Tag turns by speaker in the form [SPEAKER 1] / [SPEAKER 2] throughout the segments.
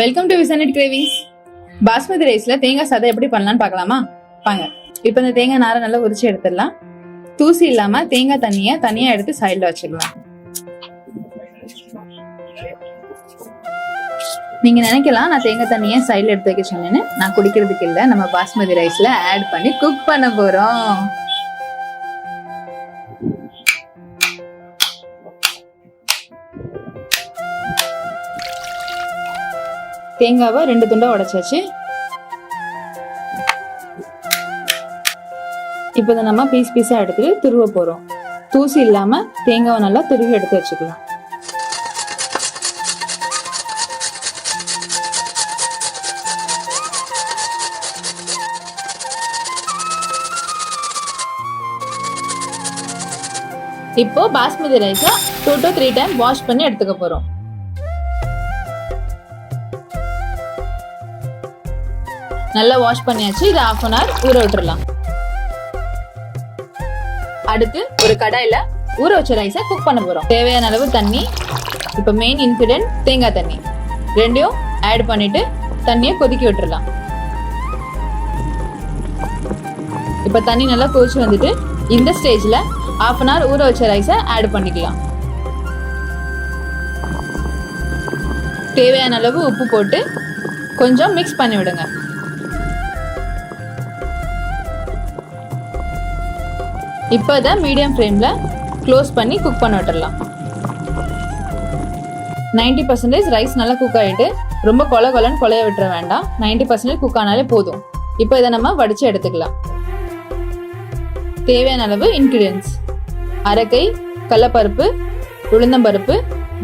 [SPEAKER 1] Welcome to விசனட் cravings basmati ரைஸ்ல தேங்காய் சாதம் எப்படி பண்ணலாம்னு பார்க்கலாமா? வாங்க. இப்போ இந்த தேங்காய் நாரை நல்லா உரிச்சு எடுத்துடலாம். தூசி இல்லாம தேங்காய் தண்ணியை தனியா எடுத்து சைடில் வச்சிடலாம். நீங்க நினைக்கலாம் நான் தேங்காய் தண்ணியை சைடில் எடுத்து வைக்க சொன்னேன்னு. நான் குடிக்கிறதுக்கு இல்லை நம்ம பாஸ்மதி ரைஸ்ல ஆட் பண்ணி குக் பண்ண போறோம். தேங்காவை ரெண்டு துண்டாக உடைச்சாச்சு. இப்போ இதை நம்ம பீஸ் பீஸாக எடுத்துட்டு துருவ போகிறோம் தூசி இல்லாமல் தேங்காவை நல்லா துருவி எடுத்து வச்சுக்கலாம். இப்போ பாஸ்மதி ரைஸை two to three time wash பண்ணி எடுத்துக்க போகிறோம் நல்லா வாஷ் பண்ணியாச்சு. இது ஆஃப் அன் ஹவர் ஊற விட்டுறலாம். அடுத்து ஒரு கடாயில ஊற வச்ச ரைஸை குக் பண்ண போறோம். தேவையான அளவு தண்ணி இப்போ மெயின் இன்கிரிடியன்ட் தேங்காய் தண்ணி. ரெண்டையும் ஆட் பண்ணிட்டு தண்ணியை கொதிக்க விட்டுறலாம். இப்போ தண்ணி நல்லா கொதிச்சு வந்துட்டு இந்த ஸ்டேஜில் half அன் ஹவர் ஊற வச்ச ரைஸை ஆட் பண்ணிக்கலாம். தேவையான அளவு உப்பு போட்டு கொஞ்சம் மிக்ஸ் பண்ணி விடுங்க இப்போ இதை மீடியம் ஃப்ளேமில் க்ளோஸ் பண்ணி குக் பண்ண விட்டுறலாம். நைன்டி பர்சன்டேஜ் ரைஸ் நல்லா குக் ஆகிட்டு ரொம்ப கொல கொலன்னு கொலைய விட்டுற வேண்டாம். நைன்டி பர்சன்டேஜ் குக் ஆனாலே போதும். இப்போ இதை நம்ம வடித்து எடுத்துக்கலாம். தேவையான அளவு இன்க்ரீடியன்ஸ் அரைக்கை கடலப்பருப்பு உளுந்தம்பருப்பு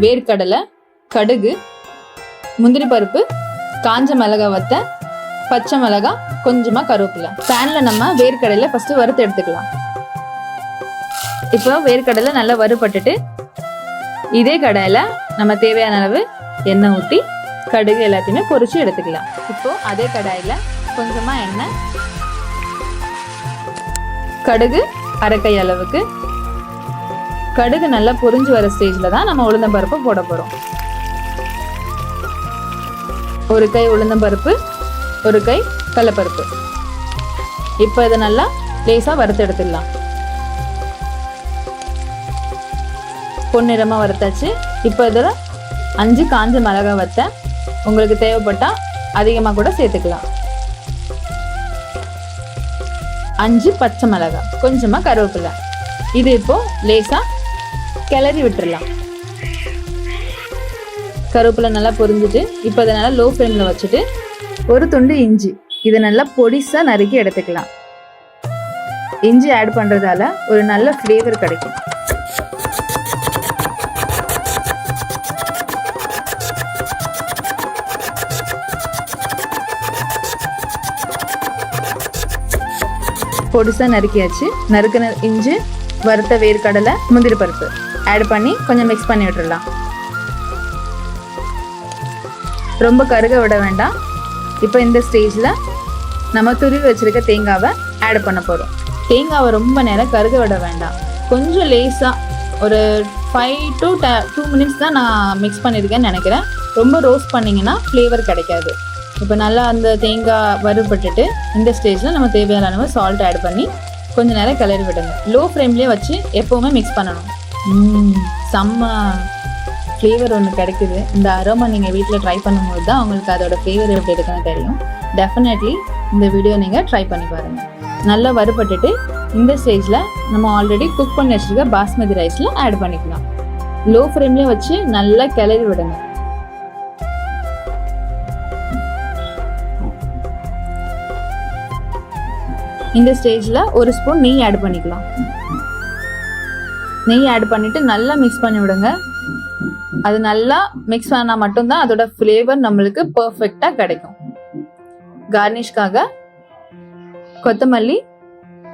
[SPEAKER 1] வேர்க்கடலை கடுகு முந்திரி பருப்பு காஞ்ச மிளகா வத்த பச்சை மிளகா கொஞ்சமாக கருவேப்பிலை. பேனில் நம்ம வேர்க்கடலை ஃபஸ்ட்டு வறுத்து எடுத்துக்கலாம். இப்போ வேர்க்கடலை நல்லா வறுபட்டுட்டு இதே கடாயில நம்ம தேவையான அளவு எண்ணெய் ஊற்றி கடுகு எல்லாத்தையுமே பொரிச்சு எடுத்துக்கலாம். இப்போ அதே கடாயில கொஞ்சமா எண்ணெய் கடுகு அரைக்கை அளவுக்கு. கடுகு நல்லா பொரிஞ்சு வர ஸ்டேஜ்ல தான் நம்ம உளுந்தம்பருப்பு போட போறோம். ஒரு கை உளுந்தம்பருப்பு ஒரு கை கடலப்பருப்பு இப்போ இதை நல்லா லேசாக வறுத்து எடுத்துடலாம். பொன்னிறமாக வறுத்தாச்சு. இப்போ இதில் அஞ்சு காஞ்ச மிளகாய் வத்தேன் உங்களுக்கு தேவைப்பட்டால் அதிகமாக கூட சேர்த்துக்கலாம். அஞ்சு பச்சை மிளகாய் கொஞ்சமாக கருவேப்பிலை. இது இப்போது லேசாக கிளறி விட்டுறலாம். கருவேப்பிலை நல்லா பொரிஞ்சிட்டு இப்போ அதை நல்லா லோ ஃப்ளேமில் வச்சுட்டு ஒரு துண்டு இஞ்சி இதை நல்லா பொடிசாக நறுக்கி எடுத்துக்கலாம். இஞ்சி ஆட் பண்ணுறதால ஒரு நல்ல ஃப்ளேவர் கிடைக்கும். பொடிசாக நறுக்கியாச்சு. நறுக்கின இஞ்சி வறுத்த வேர்க்கடலை முந்திரி பருப்பு. ஆட் பண்ணி கொஞ்சம் மிக்ஸ் பண்ணி விட்டுடலாம் ரொம்ப கருக விட வேண்டாம். இப்போ இந்த ஸ்டேஜில் நம்ம துருவி வச்சுருக்க தேங்காவை ஆட் பண்ண போகிறோம் தேங்காவை ரொம்ப நேரம் கருக விட வேண்டாம். கொஞ்சம் லேஸாக ஒரு ஃபைவ் டு டூ மினிட்ஸ் தான் நான் மிக்ஸ் பண்ணியிருக்கேன்னு நினைக்கிறேன். ரொம்ப ரோஸ்ட் பண்ணிங்கன்னா ஃப்ளேவர் கிடைக்காது. இப்போ நல்லா அந்த தேங்காய் வறுபட்டுட்டு இந்த ஸ்டேஜில் நம்ம தேவையான அளவு சால்ட் ஆட் பண்ணி கொஞ்ச நேரம் கிளறி விடுங்க. லோ ஃப்ளேம்லேயே வச்சு எப்போவுமே மிக்ஸ் பண்ணணும். ம்ம், செம்ம ஃப்ளேவர் ஒன்று கிடைக்குது. இந்த அரோமா நீங்கள் வீட்டில் ட்ரை பண்ணும்போது தான் உங்களுக்கு அதோட ஃப்ளேவர் எப்படி இருக்குன்னு தெரியும். டெஃபினெட்லி இந்த வீடியோ நீங்கள் ட்ரை பண்ணி பாருங்கள் நல்லா வறுபட்டுட்டு இந்த ஸ்டேஜில் நம்ம ஆல்ரெடி குக் பண்ணி வச்சிருக்க பாஸ்மதி ரைஸில் ஆட் பண்ணிக்கலாம். லோ ஃப்ளேம்லேயே வச்சு நல்லா கிளறி விடுங்க. இந்த ஸ்டேஜில் ஒரு ஸ்பூன் நெய் ஆட் பண்ணிக்கலாம். நெய் ஆட் பண்ணிவிட்டு நல்லா மிக்ஸ் பண்ணி விடுங்க. அது நல்லா மிக்ஸ் பண்ணால் மட்டும்தான் அதோட ஃப்ளேவர் நம்மளுக்கு பர்ஃபெக்டாக கிடைக்கும். கார்னிஷ்காக கொத்தமல்லி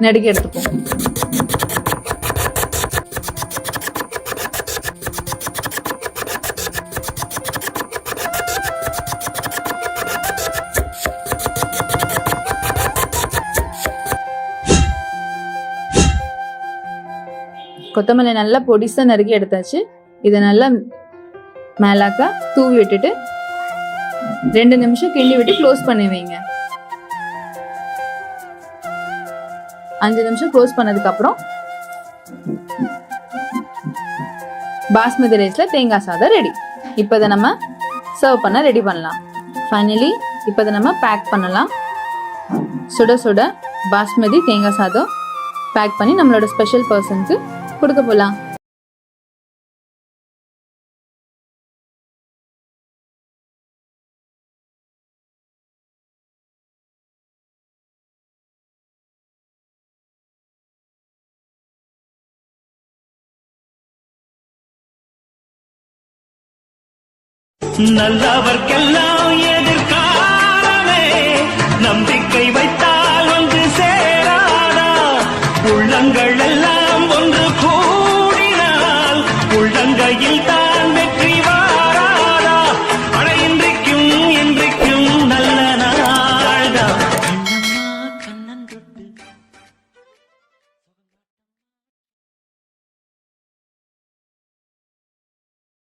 [SPEAKER 1] நடுக்கி எடுத்துப்போம். கொத்தமல்லி நல்லா பொடிசா நறுக்கி எடுத்தாச்சு. இதை நல்லா மேலாக்கா தூவி விட்டுட்டு ரெண்டு நிமிஷம் கிண்டி விட்டு க்ளோஸ் பண்ணி வைங்க. அஞ்சு நிமிஷம் க்ளோஸ் பண்ணதுக்கு அப்புறம் பாஸ்மதி ரைஸில் தேங்காய் சாதம் ரெடி இப்போ இதை நம்ம சர்வ் பண்ண ரெடி பண்ணலாம். ஃபைனலி இப்போ இதை நம்ம பேக் பண்ணலாம். சுட சுட பாஸ்மதி தேங்காய் சாதம் பேக் பண்ணி நம்மளோட ஸ்பெஷல் பர்சனுக்கு கொடுக்க போலாம்.
[SPEAKER 2] நல்லவர்க்கெல்லாம் எதிர்க்க மலையில் தான்